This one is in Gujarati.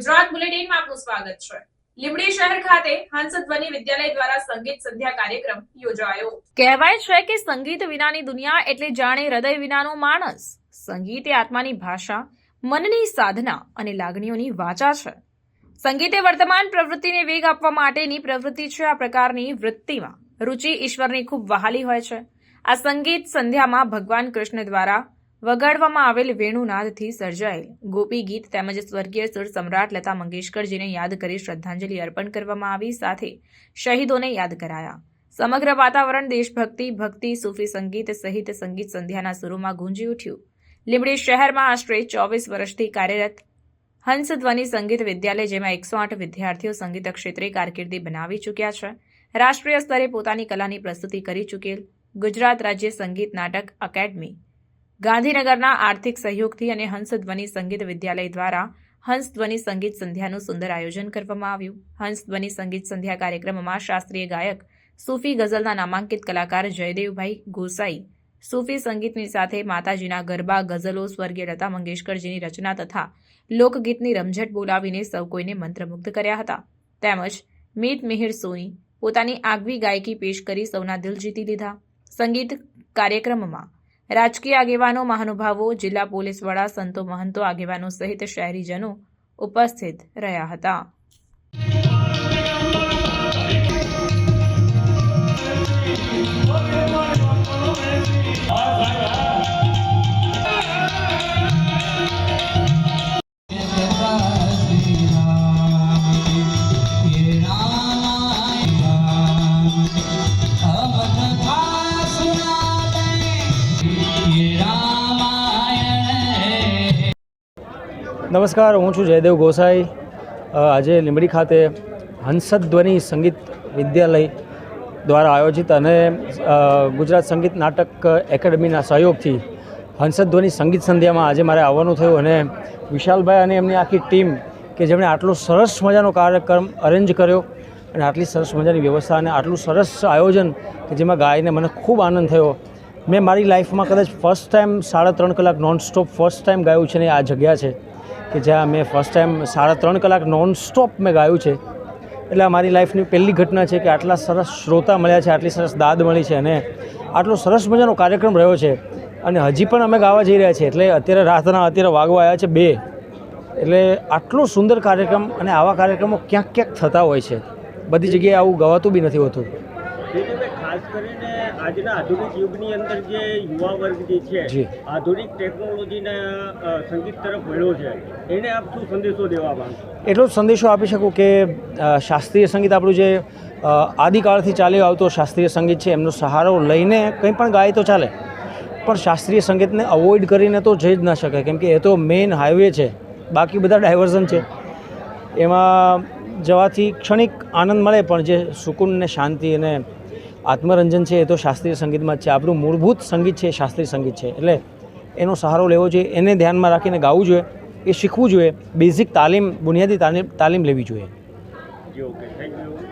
સ્વાગત છે. લીંબડી શહેર ખાતે હંસધ્વની વિદ્યાલય દ્વારા સંગીત સંધ્યા કાર્યક્રમ યોજાયો. કહેવાય છે કે સંગીત વિનાની દુનિયા એટલે જાણે હૃદય વિનાનો માણસ. સંગીત એ આત્માની ભાષા, મનની સાધના અને લાગણીઓની વાચા છે. સંગીત એ વર્તમાન પ્રવૃત્તિને વેગ આપવા માટેની પ્રવૃત્તિ છે આ પ્રકારની વૃત્તિમાં. રુચિ ઈશ્વરની ખૂબ વહાલી હોય છે. આ સંગીત સંધ્યામાં ભગવાન કૃષ્ણ દ્વારા વગાડવામાં આવેલ વેણુનાદથી સર્જાયેલ ગોપી ગીત તેમજ સ્વર્ગીય સુર સમ્રાટ લતા મંગેશકરજીને યાદ કરી શ્રદ્ધાંજલિ અર્પણ કરવામાં આવી સાથે શહીદોને યાદ કરાયા. સમગ્ર વાતાવરણ દેશભક્તિ, ભક્તિ, સૂફી સંગીત સહિત સંગીત સંધ્યાના સુરોમાં ગુંજી ઉઠ્યું. લીંબડી શહેરમાં આશરે ચોવીસ વર્ષથી કાર્યરત હંસધ્વની સંગીત વિદ્યાલય, જેમાં એકસો આઠ વિદ્યાર્થીઓ સંગીત ક્ષેત્રે કારકિર્દી બનાવી ચૂક્યા છે. રાષ્ટ્રીય સ્તરે પોતાની કલાની પ્રસ્તુતિ કરી ચૂકેલ ગુજરાત રાજ્ય સંગીત નાટક એકેડમી ગાંધીનગરના આર્થિક સહયોગથી અને હંસધ્વનિ સંગીત વિદ્યાલય દ્વારા હંસધ્વનિ સંગીત સંધ્યાનું સુંદર આયોજન કરવામાં આવ્યું. હંસધ્વનિ સંગીત સંધ્યા કાર્યક્રમમાં શાસ્ત્રીય ગાયક, સૂફી ગઝલના નામાંકિત કલાકાર જયદેવભાઈ ગોસાઈ, સૂફી સંગીતની સાથે માતાજીના ગરબા, ગઝલો, સ્વર્ગીય લતા મંગેશકરજીની રચના તથા લોકગીતની રમઝટ બોલાવીને સૌ કોઈને મંત્રમુગ્ધ કર્યા હતા. તેમજ મીત મિહિર સોની પોતાની આગવી ગાયકી પેશ કરી સૌના દિલ જીતી લીધા. સંગીત કાર્યક્રમમાં રાજકીય આગેવાનો મહાનુભાવો જિલ્લા પોલીસ વડા સંતો મહંતો આગેવાનો સહિત શહેરીજનો ઉપસ્થિત રહ્યા હતા. નમસ્કાર, હું છું જયદેવ ગોસાઈ. આજે લીંબડી ખાતે હંસધ્વની સંગીત વિદ્યાલય દ્વારા આયોજિત અને ગુજરાત સંગીત નાટક એકેડમીના સહયોગથી હંસધ્વની સંગીત સંધ્યામાં આજે મારે આવવાનું થયું અને વિશાલભાઈ અને એમની આખી ટીમ કે જેમણે આટલો સરસ મજાનો કાર્યક્રમ અરેન્જ કર્યો અને આટલી સરસ મજાની વ્યવસ્થા અને આટલું સરસ આયોજન કે જેમાં ગાઈને મને ખૂબ આનંદ થયો. મેં મારી લાઈફમાં કદાચ ફર્સ્ટ ટાઈમ સાડા ત્રણ કલાક નોન સ્ટોપ ફર્સ્ટ ટાઈમ ગાયું છે ને આ જગ્યા છે. કે જ્યાં મેં ફર્સ્ટ ટાઈમ સાડા ત્રણ કલાક નોન સ્ટોપ મેં ગાયું છે. એટલે મારી લાઈફની પહેલી ઘટના છે કે આટલા સરસ શ્રોતા મળ્યા છે, આટલી સરસ દાદ મળી છે અને આટલો સરસ મજાનો કાર્યક્રમ રહ્યો છે. અને હજી પણ અમે ગાવા જઈ રહ્યા છીએ. એટલે અત્યારે રાતના અત્યારે વાગવા આવ્યા છે બે. એટલે આટલો સુંદર કાર્યક્રમ અને આવા કાર્યક્રમો ક્યાંક ક્યાંક થતા હોય છે. બધી જગ્યાએ આવું ગવાતું બી નથી હોતું. ખાસ કરીને આજના આધુનિક યુગની અંદર જે યુવા વર્ગ જે છે આધુનિક ટેકનોલોજીના સંગીત તરફ વળ્યો છે એને આપ શું સંદેશો દેવા માંગશો એટલો જ સંદેશો આપી શકું કે શાસ્ત્રીય સંગીત આપણું જે આદિકાળથી ચાલ્યો આવતો શાસ્ત્રીય સંગીત છે એમનો સહારો લઈને કંઈ પણ ગાય તો ચાલે. પણ શાસ્ત્રીય સંગીતને અવોઇડ કરીને તો જઈ જ ના શકે કેમ કે એ તો મેઇન હાઈવે છે બાકી બધા ડાયવર્ઝન છે. એમાં જવાથી ક્ષણિક આનંદ મળે પણ જે સુકૂન અને શાંતિ અને આત્મરંજન છે એ તો શાસ્ત્રીય સંગીતમાં જ છે. આપણું મૂળભૂત સંગીત છે શાસ્ત્રીય સંગીત છે. એટલે એનો સહારો લેવો જોઈએ, એને ધ્યાનમાં રાખીને ગાવું જોઈએ, એ શીખવું જોઈએ બેઝિક તાલીમ, બુનિયાદી તાલીમ તાલીમ લેવી જોઈએ. Okay thank you